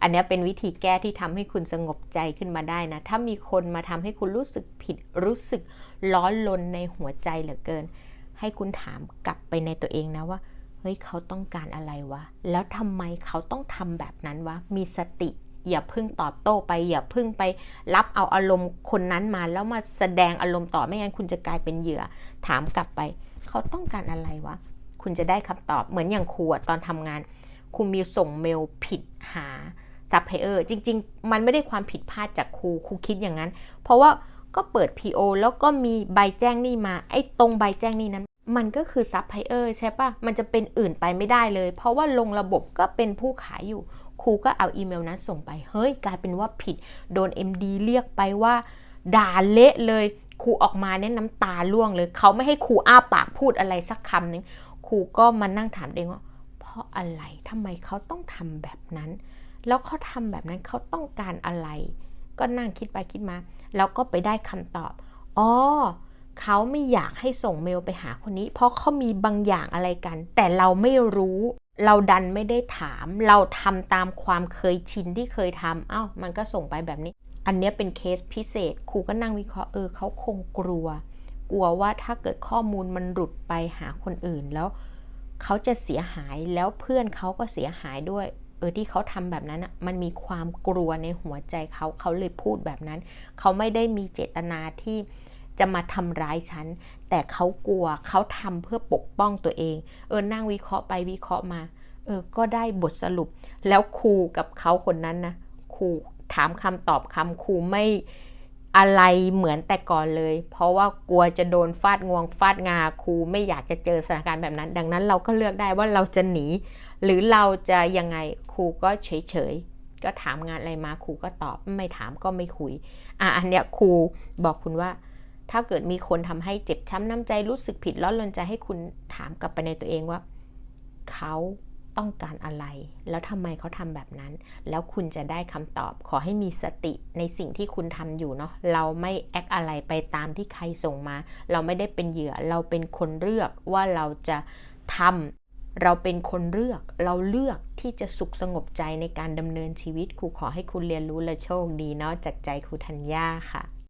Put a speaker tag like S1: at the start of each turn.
S1: อันนี้เป็นวิธีแก้ที่ทำให้คุณสงบใจขึ้นมาได้นะ ถ้ามีคนมาทำให้คุณรู้สึกผิด รู้สึกร้อนลนในหัวใจเหลือเกิน ให้คุณถามกลับไปในตัวเองนะว่า เฮ้ยเขาต้องการอะไรวะ แล้วทำไมเขาต้องทำแบบนั้นวะ มีสติ อย่าพึ่งตอบโต้ไป อย่าพึ่งไปรับเอาอารมณ์คนนั้นมา แล้วมาแสดงอารมณ์ต่อ ไม่งั้นคุณจะกลายเป็นเหยื่อ ถามกลับไป เขาต้องการอะไรวะ คุณจะได้คำตอบ เหมือนอย่างครูตอนทำงาน คุณมีส่งเมลผิดหา ซัพพลายเออร์จริง ๆ มันไม่ได้ความผิดพลาดจากครูครูคิดอย่างนั้น เพราะว่าก็เปิด PO แล้วก็มีใบแจ้งหนี้มา ไอ้ตรงใบแจ้งหนี้นั้น มันก็คือซัพพลายเออร์ใช่ปะมันจะเป็นอื่นไปไม่ได้เลย เพราะว่าลงระบบก็เป็นผู้ขายอยู่ ครูก็เอาอีเมลนั้นส่งไป เฮ้ย กลายเป็นว่าผิด โดน MD เรียกไปว่า ด่าเละเลย ครูออกมาเนี่ยน้ำตาล่วงเลย เขาไม่ให้ครูอ้าปากพูดอะไรสักคำหนึ่งครูก็มานั่งถามเองว่า เพราะอะไรทำไมเขาต้องทำแบบนั้น แล้วเขาทำแบบนั้นเขาต้องการอะไร ก็นั่งคิดไปคิดมา แล้วก็ไปได้คำตอบ อ๋อเขาไม่อยากให้ส่งเมลไปหาคนนี้ เพราะเขามีบางอย่างอะไรกัน แต่เราไม่รู้ เราดันไม่ได้ถาม เราทำตามความเคยชินที่เคยทำเอ้า มันก็ส่งไปแบบนี้ อันนี้เป็นเคสพิเศษ ครูก็นั่งวิเคราะห์ เออเขาคงกลัว กลัวว่าถ้าเกิดข้อมูลมันหลุดไปหาคนอื่นแล้วเขาจะเสียหายแล้วเพื่อนเขาก็เสียหายด้วย เออที่เขาทำแบบนั้นอะมันมีความกลัวในหัวใจเขาเขาเลยพูดแบบนั้น เขาไม่ได้มีเจตนาที่จะมาทำร้ายฉัน แต่เขากลัวเขาทำเพื่อปกป้องตัวเอง เออนั่งวิเคราะห์ไปวิเคราะห์มา เออ ก็ได้บทสรุป แล้วครูกับเขาคนนั้นนะครูถามคำตอบคำครูไม่อะไรเหมือนแต่ก่อนเลย เพราะว่ากลัวจะโดนฟาดงวงฟาดงาครูไม่อยากจะเจอสถานการณ์แบบนั้น ดังนั้นเราก็เลือกได้ว่าเราจะหนี หรือเราจะยังไง รูก็เฉยๆ ก็ถามงานอะไรมาครูก็ตอบไม่ถามก็ไม่คุย อะอันเนี้ยครูบอกคุณว่า ถ้าเกิดมีคนทำให้เจ็บช้ำน้ำใจรู้สึกผิดร้อนรนใจให้คุณถามกลับไปในตัวเองว่าเขาต้องการอะไร แล้วทำไมเขาทำแบบนั้น แล้วคุณจะได้คำตอบ ขอให้มีสติในสิ่งที่คุณทำอยู่เนาะ เราไม่แอคอะไรไปตามที่ใครส่งมา เราไม่ได้เป็นเหยื่อ เราเป็นคนเลือกว่าเราจะทำ เราเป็นคนเลือก เราเลือกที่จะสุขสงบใจในการดำเนินชีวิตครูขอให้คุณเรียนรู้และโชคดีเนาะจากใจครูธัญญาค่ะ